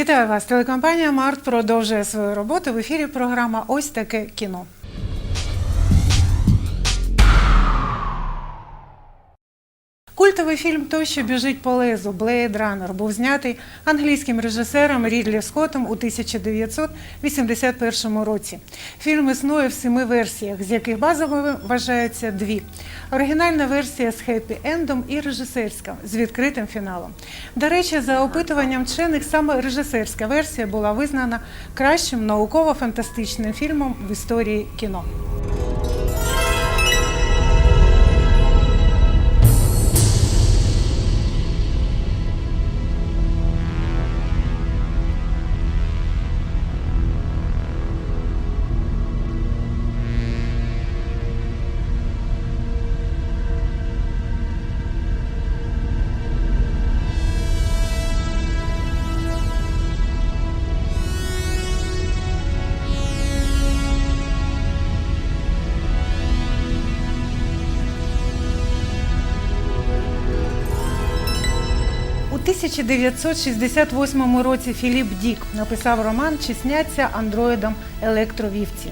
Вітаю вас. Телекомпанія Март продовжує свою роботу. В ефірі програма Ось таке кіно. Культовий фільм Той, що біжить по лезу Блейд Раннер був знятий англійським режисером Рідлі Скоттом у 1981 році. Фільм існує в семи версіях, з яких базовими вважаються дві: оригінальна версія з хеппі ендом і режисерська з відкритим фіналом. До речі, за опитуванням вчених саме режисерська версія була визнана кращим науково-фантастичним фільмом в історії кіно. 1968 році Філіп Дік написав роман Чісняться андроїдом електровівці.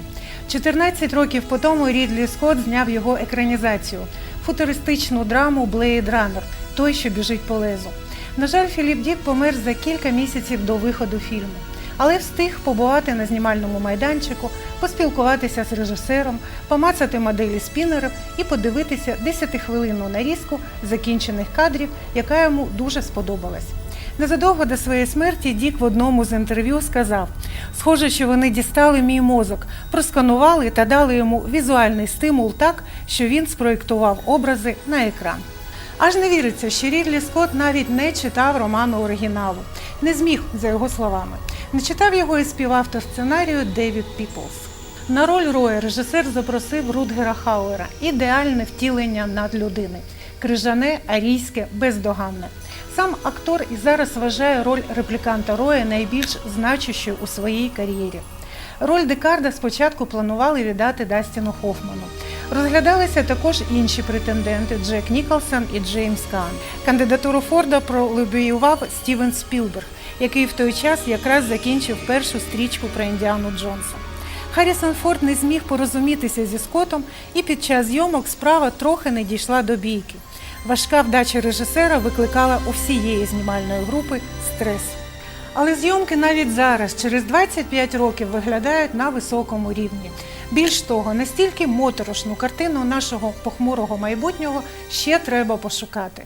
14 років по тому Рідлі Скотт зняв його екранізацію футуристичну драму Блейд Раннер той, що біжить по лезу. На жаль, Філіп Дік помер за кілька місяців до виходу фільму, але встиг побувати на знімальному майданчику, поспілкуватися з режисером, помацати моделі спінерів і подивитися 10-хвилинну нарізку закінчених кадрів, яка йому дуже сподобалась. Незадовго до своєї смерті Дік в одному з інтерв'ю сказав: схоже, що вони дістали мій мозок, просканували та дали йому візуальний стимул так, що він спроєктував образи на екран. Аж не віриться, що Рідлі Скотт навіть не читав роману оригіналу, не зміг, за його словами. Не читав його і співавтор сценарію Девід Піплс. На роль Роя режисер запросив Рудгера Хауера ідеальне втілення надлюдини крижане, арійське, бездоганне. Сам актор і зараз вважає роль репліканта Роя найбільш значущою у своїй кар'єрі. Роль Декарда спочатку планували віддати Дастіну Хофману. Розглядалися також інші претенденти Джек Ніколсон і Джеймс Кан. Кандидатуру Форда пролобіював Стівен Спілберг, який в той час якраз закінчив першу стрічку про Індіану Джонса. Харрісон Форд не зміг порозумітися зі Скоттом, і під час зйомок справа трохи не дійшла до бійки. Важка вдача режисера викликала у всієї знімальної групи стрес. Але зйомки навіть зараз, через 25 років, виглядають на високому рівні. Більш того, настільки моторошну картину нашого похмурого майбутнього ще треба пошукати.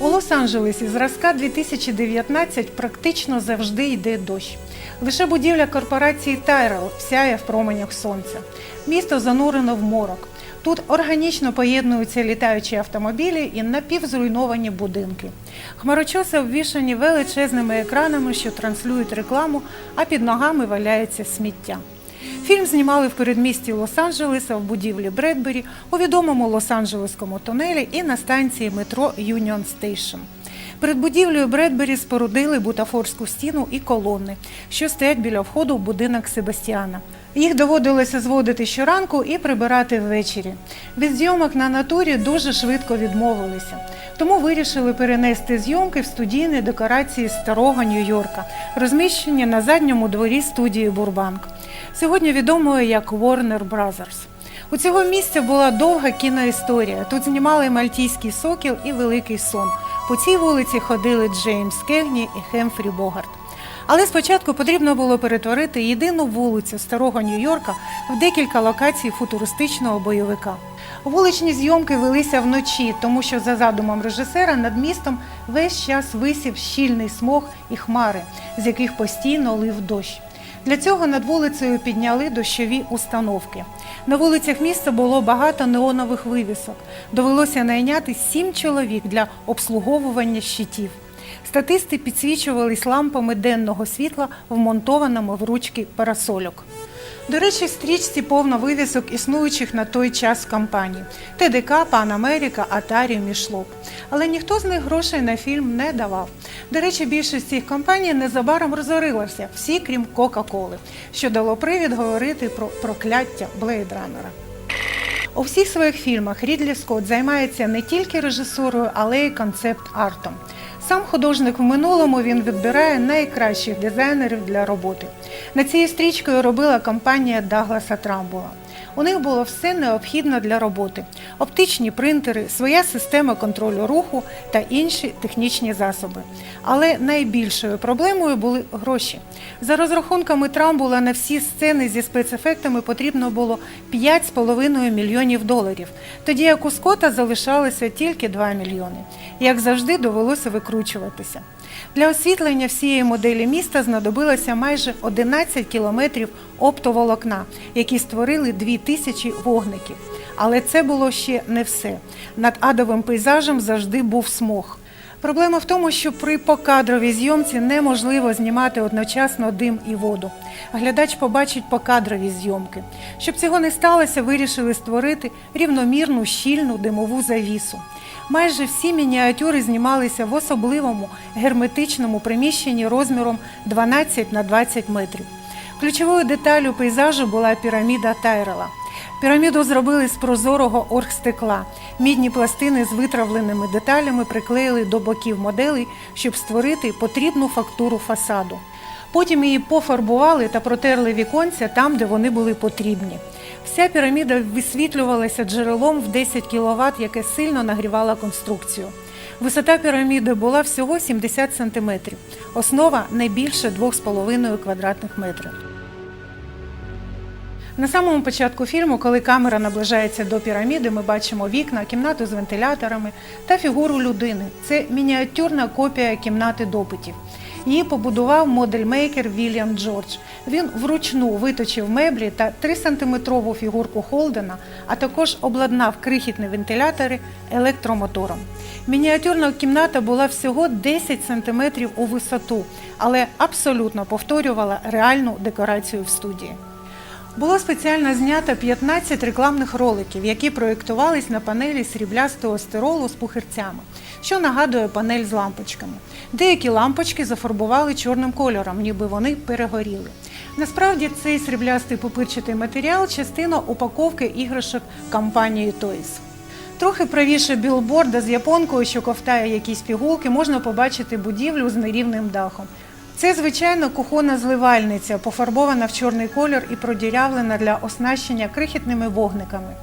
У Лос-Анджелесі зразка 2019 практично завжди йде дощ. Лише будівля корпорації Тайрел сяє в променях сонця. Місто занурено в морок. Тут органічно поєднуються літаючі автомобілі і напівзруйновані будинки. Хмарочоси обвішані величезними екранами, що транслюють рекламу, а під ногами валяється сміття. Фільм знімали в передмісті Лос-Анджелеса в будівлі Бредбері, у відомому Лос-Анджелеському тунелі і на станції метро Юніон Стейшн. Перед будівлею Бредбері спорудили бутафорську стіну і колони, що стоять біля входу в будинок Себастьяна. Їх доводилося зводити щоранку і прибирати ввечері. Від зйомок на натурі дуже швидко відмовилися. Тому вирішили перенести зйомки в студійні декорації старого Нью-Йорка, розміщені на задньому дворі студії Бурбанк. Сьогодні відомою як Warner Brothers. У цього місця була довга кіноісторія. Тут знімали Мальтійський сокіл і Великий сон. По цій вулиці ходили Джеймс Кегні і Хемфрі Богарт. Але спочатку потрібно було перетворити єдину вулицю старого Нью-Йорка в декілька локацій футуристичного бойовика. Вуличні зйомки велися вночі, тому що за задумом режисера над містом весь час висів щільний смог і хмари, з яких постійно лив дощ. Для цього над вулицею підняли дощові установки. На вулицях міста було багато неонових вивісок. Довелося найняти сім чоловік для обслуговування щитів. Статисти підсвічувались лампами денного світла, вмонтованими в ручки парасольок. До речі, в стрічці повно вивісок існуючих на той час компаній ТДК, Пан Америка, Атарі, Мішлоп. Але ніхто з них грошей на фільм не давав. До речі, більшість цих компаній незабаром розорилася, всі крім Кока-Коли, що дало привід говорити про прокляття Блейдранера. У всіх своїх фільмах Рідлі Скотт займається не тільки режисурою, але й концепт-артом. Сам художник в минулому він відбирає найкращих дизайнерів для роботи. На цією стрічкою робила компанія Дагласа Трамбула. У них було все необхідне для роботи: оптичні принтери, своя система контролю руху та інші технічні засоби. Але найбільшою проблемою були гроші. За розрахунками Трамбула на всі сцени зі спецефектами потрібно було 5,5 мільйонів доларів, тоді як у Скотта залишалося тільки 2 мільйони. Як завжди, довелося викручуватися. Для освітлення всієї моделі міста знадобилося майже 11 кілометрів оптоволокна, які створили 2000 вогників. Але це було ще не все. Над адовим пейзажем завжди був смог. Проблема в тому, що при покадровій зйомці неможливо знімати одночасно дим і воду. Глядач побачить покадрові зйомки. Щоб цього не сталося, вирішили створити рівномірну щільну димову завісу. Майже всі мініатюри знімалися в особливому герметичному приміщенні розміром 12 на 20 метрів. Ключовою деталю пейзажу була піраміда Тайрела. Піраміду зробили з прозорого оргстекла. Мідні пластини з витравленими деталями приклеїли до боків моделей, щоб створити потрібну фактуру фасаду. Потім її пофарбували та протерли віконця там, де вони були потрібні. Вся піраміда висвітлювалася джерелом в 10 кВт, яке сильно нагрівало конструкцію. Висота піраміди була всього 70 см, основа не більше 2,5 квадратних метрів. На самому початку фільму, коли камера наближається до піраміди, ми бачимо вікна, кімнату з вентиляторами та фігуру людини. Це мініатюрна копія кімнати допитів. Її побудував модельмейкер Вільям Джордж. Він вручну виточив меблі та 3-сантиметрову фігурку Холдена, а також обладнав крихітні вентилятори електромотором. Мініатюрна кімната була всього 10 сантиметрів у висоту, але абсолютно повторювала реальну декорацію в студії. Було спеціально знято 15 рекламних роликів, які проєктувались на панелі сріблястого стиролу з пухирцями, що нагадує панель з лампочками. Деякі лампочки зафарбували чорним кольором, ніби вони перегоріли. Насправді цей сріблястий пупирчатий матеріал частина упаковки іграшок компанії Toys. Трохи правіше білборда з японкою, що ковтає якісь пігулки, можна побачити будівлю з нерівним дахом. Це звичайно кухонна зливальниця, пофарбована в чорний колір і продірявлена для оснащення крихітними вогниками.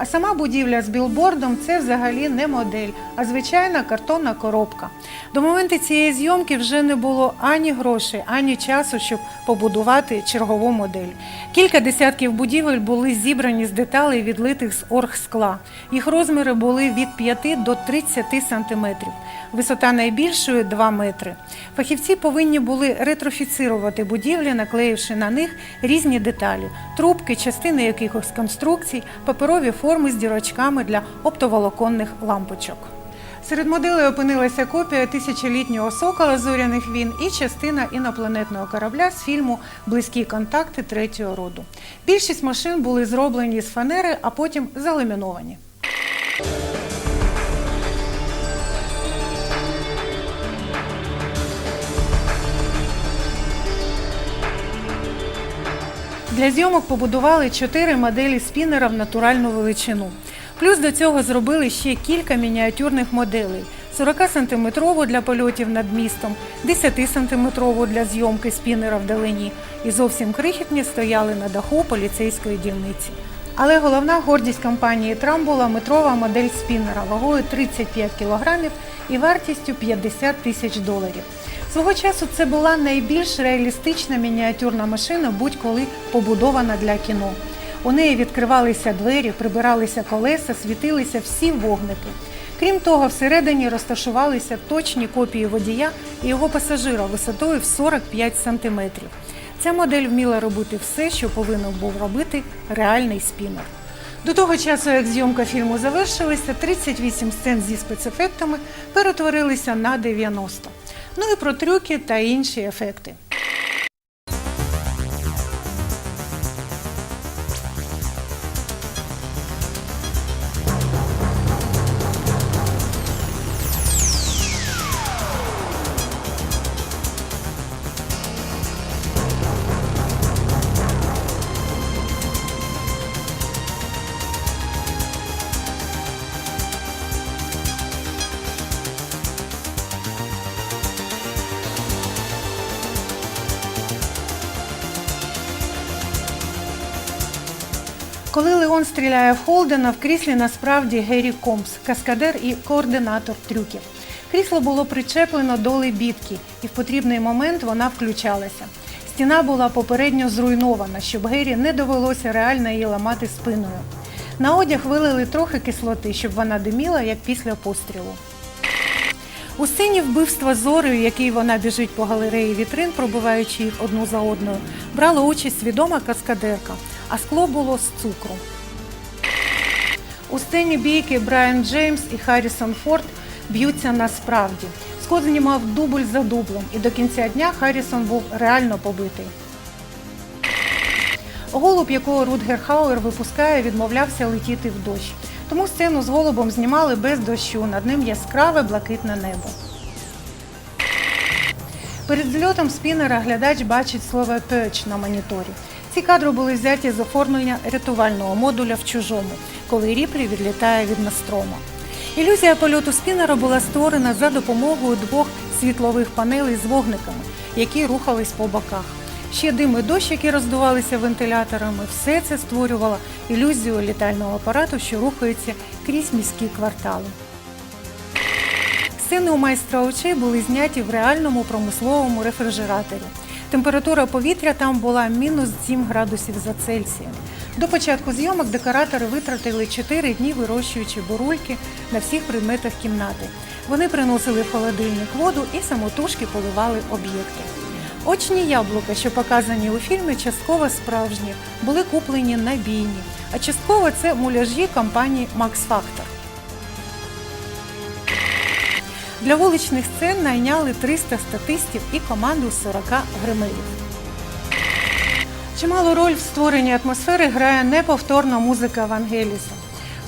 А сама будівля з білбордом це взагалі не модель, а звичайна картонна коробка. До моменту цієї зйомки вже не було ані грошей, ані часу, щоб побудувати чергову модель. Кілька десятків будівель були зібрані з деталей, відлитих з оргскла. Їх розміри були від 5 до 30 сантиметрів. Висота найбільшої 2 метри. Фахівці повинні були ретрофіцирувати будівлі, наклеївши на них різні деталі, трубки, частини якихось конструкцій, паперові форми з дірочками для оптоволоконних лампочок. Серед моделей опинилася копія тисячолітнього сокола зоряних війн і частина інопланетного корабля з фільму Близькі контакти третього роду. Більшість машин були зроблені з фанери, а потім заламіновані. Для зйомок побудували чотири моделі спінера в натуральну величину. Плюс до цього зробили ще кілька мініатюрних моделей: 40-сантиметрову для польотів над містом, 10-сантиметрову для зйомки спінера вдалині і зовсім крихітні стояли на даху поліцейської дільниці. Але головна гордість компанії Трамбула метрова модель спінера вагою 35 кілограмів і вартістю 50 тисяч доларів. Свого часу це була найбільш реалістична мініатюрна машина, будь-коли побудована для кіно. У неї відкривалися двері, прибиралися колеса, світилися всі вогники. Крім того, всередині розташувалися точні копії водія і його пасажира висотою в 45 сантиметрів. Ця модель вміла робити все, що повинен був робити реальний спінер. До того часу, як зйомка фільму завершилася, 38 сцен зі спецефектами перетворилися на 90. Ну і про трюки та інші ефекти. Леон стріляє в Холдена, в кріслі насправді Геррі Комс, каскадер і координатор трюків. Крісло було причеплено до лебідки, і в потрібний момент вона включалася. Стіна була попередньо зруйнована, щоб Геррі не довелося реально її ламати спиною. На одяг вилили трохи кислоти, щоб вона диміла, як після пострілу. У сцені вбивства Зори, в якій вона біжить по галереї вітрин, пробиваючи їх одну за одною, брала участь відома каскадерка, а скло було з цукру. У сцені бійки Брайан Джеймс і Харрісон Форд б'ються насправді. Скотт знімав дубль за дублем, і до кінця дня Харрісон був реально побитий. Голуб, якого Рутгер Хауер випускає, відмовлявся летіти в дощ. Тому сцену з голубом знімали без дощу, над ним яскраве блакитне небо. Перед зльотом спінера глядач бачить слово «перч» на моніторі. Ці кадри були взяті з оформлення рятувального модуля в чужому, коли Ріплі відлітає від Настрома. Ілюзія польоту спінера була створена за допомогою двох світлових панелей з вогниками, які рухались по боках. Ще дим і дощ, які роздувалися вентиляторами, все це створювало ілюзію літального апарату, що рухається крізь міські квартали. Сцени у майстра очей були зняті в реальному промисловому рефрижераторі. Температура повітря там була мінус 7 градусів за Цельсієм. До початку зйомок декоратори витратили 4 дні, вирощуючи бурульки на всіх предметах кімнати. Вони приносили в холодильник воду і самотужки поливали об'єкти. Очні яблука, що показані у фільмі, частково справжні, були куплені на бійні, а частково це муляжі компанії Max Factor. Для вуличних сцен найняли 300 статистів і команду з 40 гримерів. Чималу роль в створенні атмосфери грає неповторна музика Вангеліса.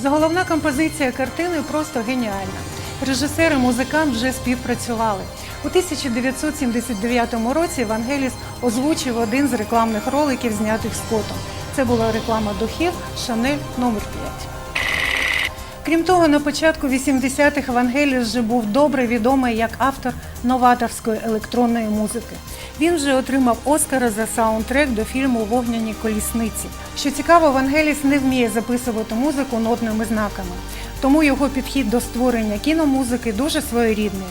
Заголовна композиція картини просто геніальна. Режисер і музикант вже співпрацювали. У 1979 році Вангеліс озвучив один з рекламних роликів, знятих Скоттом. Це була реклама духів Шанель номер 5 Крім того, на початку 80-х Вангеліс вже був добре відомий як автор новаторської електронної музики. Він вже отримав Оскара за саундтрек до фільму Вогняні колісниці. Що цікаво, Вангеліс не вміє записувати музику нотними знаками, тому його підхід до створення кіномузики дуже своєрідний.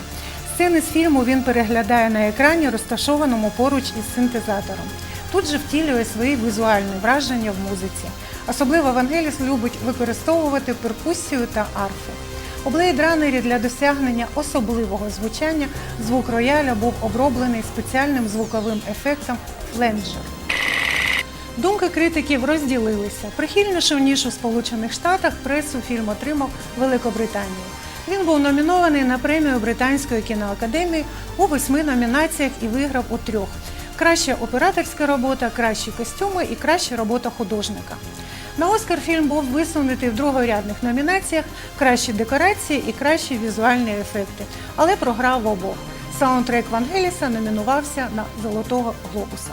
Сцени з фільму він переглядає на екрані, розташованому поруч із синтезатором. Тут же втілює свої візуальні враження в музиці. Особливо Вангеліс любить використовувати перкусію та арфу. У Runner для досягнення особливого звучання звук рояля був оброблений спеціальним звуковим ефектом фленджер. Думки критиків розділилися. Прихильнішу ніж у Сполучених Штатах пресу фільм отримав Великобританію. Він був номінований на премію Британської кіноакадемії у восьми номінаціях і виграв у трьох: краща операторська робота, кращі костюми і краща робота художника. На Оскар фільм був висунутий в другорядних номінаціях кращі декорації і кращі візуальні ефекти, але програв обох. Саундтрек Вангеліса номінувався на Золотого глобуса.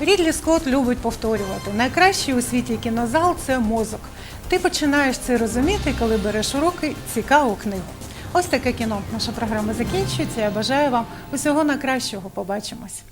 Рідлі Скотт любить повторювати: найкращий у світі кінозал це мозок. Ти починаєш це розуміти, коли береш у руки цікаву книгу. Ось таке кіно. Наша програма закінчується. Я бажаю вам усього найкращого. Побачимось.